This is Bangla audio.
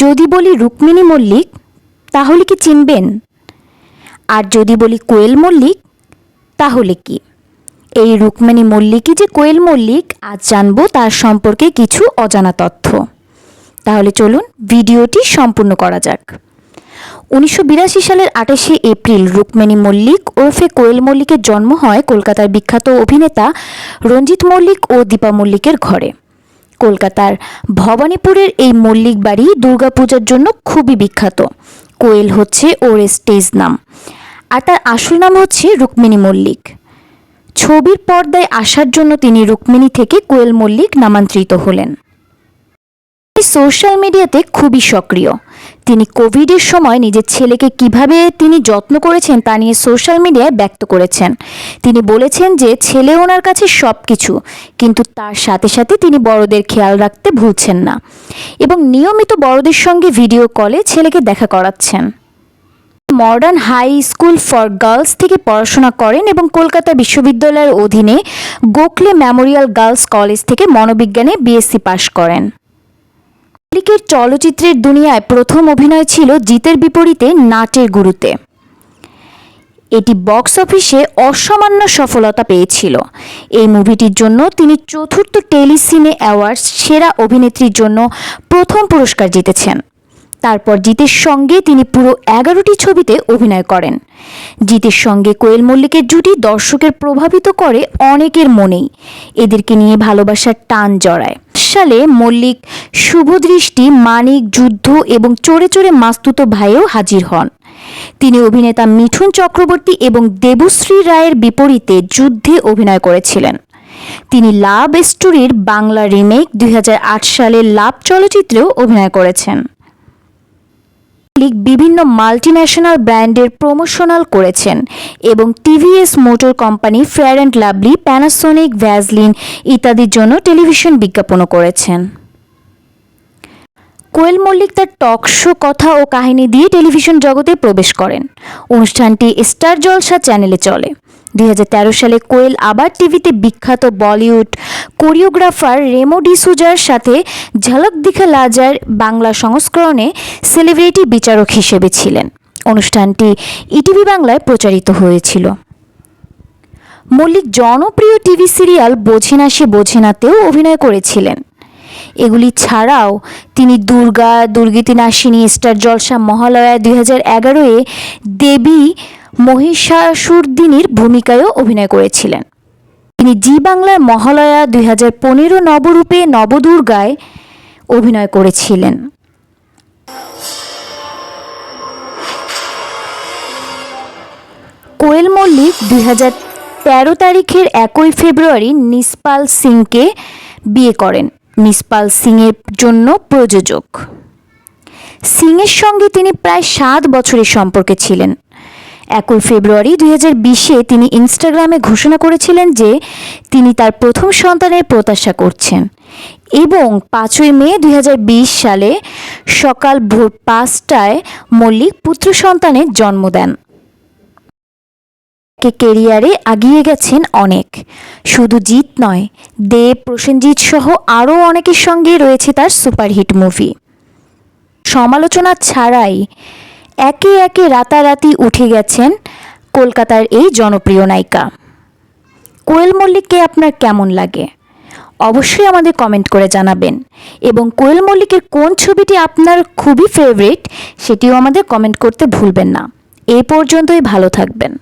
যদি বলি রুক্মিণী মল্লিক, তাহলে কি চিনবেন? আর যদি বলি কোয়েল মল্লিক, তাহলে কি? এই রুক্মিণী মল্লিকই যে কোয়েল মল্লিক, আজ জানব তার সম্পর্কে কিছু অজানা তথ্য। তাহলে চলুন ভিডিওটি সম্পূর্ণ করা যাক। উনিশশো বিরাশি সালের আঠাশে এপ্রিল রুক্মিণী মল্লিক ওরফে কোয়েল মল্লিকের জন্ম হয় কলকাতার বিখ্যাত অভিনেতা রঞ্জিত মল্লিক ও দীপা মল্লিকের ঘরে। কলকাতার ভবানীপুরের এই মল্লিক বাড়ি দুর্গাপূজার জন্য খুবই বিখ্যাত। কোয়েল হচ্ছে ওর স্টেজ নাম। আর তার আসল নাম হচ্ছে রুক্মিণী মল্লিক। ছবির পর্দায় আসার জন্য তিনি রুক্মিণী থেকে কোয়েল মল্লিক নামান্তরিত হলেন। সোশ্যাল মিডিয়াতে খুবই সক্রিয়। তিনি কোভিডের সময় নিজের ছেলেকে কীভাবে তিনি যত্ন করেছেন তা নিয়ে সোশ্যাল মিডিয়ায় ব্যক্ত করেছেন। তিনি বলেছেন যে, ছেলে ওনার কাছে সব কিছু কিন্তু তার সাথে সাথে তিনি বড়দের খেয়াল রাখতে ভুলছেন না এবং নিয়মিত বড়দের সঙ্গে ভিডিও কলে ছেলেকে দেখা করাচ্ছেন। Modern high school for girls থেকে পড়াশোনা করেন এবং কলকাতা বিশ্ববিদ্যালয়ের অধীনে গোখলে মেমোরিয়াল গার্লস কলেজ থেকে মনোবিজ্ঞানে বিএসসি পাশ করেন। মল্লিকের চলচ্চিত্রের দুনিয়ায় প্রথম অভিনয় ছিল জিতের বিপরীতে নাটের গুরুতে। এটি বক্স অফিসে অসামান্য সফলতা পেয়েছিল। এই মুভিটির জন্য তিনি চতুর্থ টেলিসিনে অ্যাওয়ার্ডস সেরা অভিনেত্রীর জন্য প্রথম পুরস্কার জিতেছেন। তারপর জিতের সঙ্গে তিনি পুরো এগারোটি ছবিতে অভিনয় করেন। জিতের সঙ্গে কোয়েল মল্লিকের জুটি দর্শকের প্রভাবিত করে অনেকের মনেই। এদেরকে নিয়ে ভালোবাসার টান জড়ায়। সালে মল্লিক শুভদৃষ্টি, মানিক, যুদ্ধ এবং চোরে চোরে মাস্তুত ভাইয়েও হাজির হন। তিনি অভিনেতা মিঠুন চক্রবর্তী এবং দেবশ্রী রায়ের বিপরীতে যুদ্ধে অভিনয় করেছিলেন। তিনি লাভ স্টোরির বাংলা রিমেক দুই সালের লাভ চলচ্চিত্রেও অভিনয় করেছেন। মালিক বিভিন্ন মাল্টিন্যাশনাল ব্র্যান্ডের প্রমোশনাল করেছেন এবং TVS motor company fair and lovely Panasonic Vaseline ইত্যাদির জন্য টেলিভিশন বিজ্ঞাপনও করেছেন। কোয়েল মল্লিক তার টক শো কথা ও কাহিনী দিয়ে টেলিভিশন জগতে প্রবেশ করেন। অনুষ্ঠানটি স্টার জলসা চ্যানেলে চলে। দুই হাজার তেরো সালে কোয়েল আবার টিভিতে বিখ্যাত বলিউড কোরিওগ্রাফার রেমো ডিসুজার সাথে ঝলক দিখা লাজার বাংলা সংস্করণে সেলিব্রিটি বিচারক হিসেবে ছিলেন। অনুষ্ঠানটি ইটিভি বাংলায় প্রচারিত হয়েছিল। মল্লিক জনপ্রিয় টিভি সিরিয়াল বোঝে না সে বোঝে নাতেও অভিনয় করেছিলেন। এগুলি ছাড়াও তিনি দুর্গা, দুর্গীতি নাসিনী, স্টার জলসা মহালয়া দুই হাজার এগারোয়ে দেবী মহিষাসুরদিনীর ভূমিকায়ও অভিনয় করেছিলেন। তিনি জি বাংলার মহালয়া দুই হাজার পনেরো নবরূপে নবদুর্গায় অভিনয় করেছিলেন। কোয়েল মল্লিক দুই হাজার তেরো তারিখের একই ফেব্রুয়ারি নিসপাল সিংকে বিয়ে করেন। নিসপাল সিংয়ের জন্য প্রযোজক। সিংয়ের সঙ্গে তিনি প্রায় সাত বছরের সম্পর্কে ছিলেন। একই ফেব্রুয়ারি দুই হাজার বিশে তিনি ইনস্টাগ্রামে ঘোষণা করেছিলেন যে তিনি তার প্রথম সন্তানের প্রত্যাশা করছেন। এবং পাঁচই মে দুই হাজার বিশ সালে সকাল ভোর পাঁচটায় মল্লিক পুত্র সন্তানের জন্ম দেন। কে কেরিয়ারে আগিয়ে গেছেন অনেক। শুধু জিৎ নয়, দেব, প্রসেনজিৎ সহ আরও অনেকের সঙ্গে রয়েছে তার সুপারহিট মুভি। সমালোচনা ছাড়াই একে একে রাতারাতি উঠে গেছেন কলকাতার এই জনপ্রিয় নায়িকা। কোয়েল মল্লিককে আপনার কেমন লাগে? অবশ্যই আমাদের কমেন্ট করে জানাবেন। এবং কোয়েল মল্লিকের কোন ছবিটি আপনার খুবই ফেভারিট সেটিও আমাদের কমেন্ট করতে ভুলবেন না। এই পর্যন্তই ভালো থাকবেন।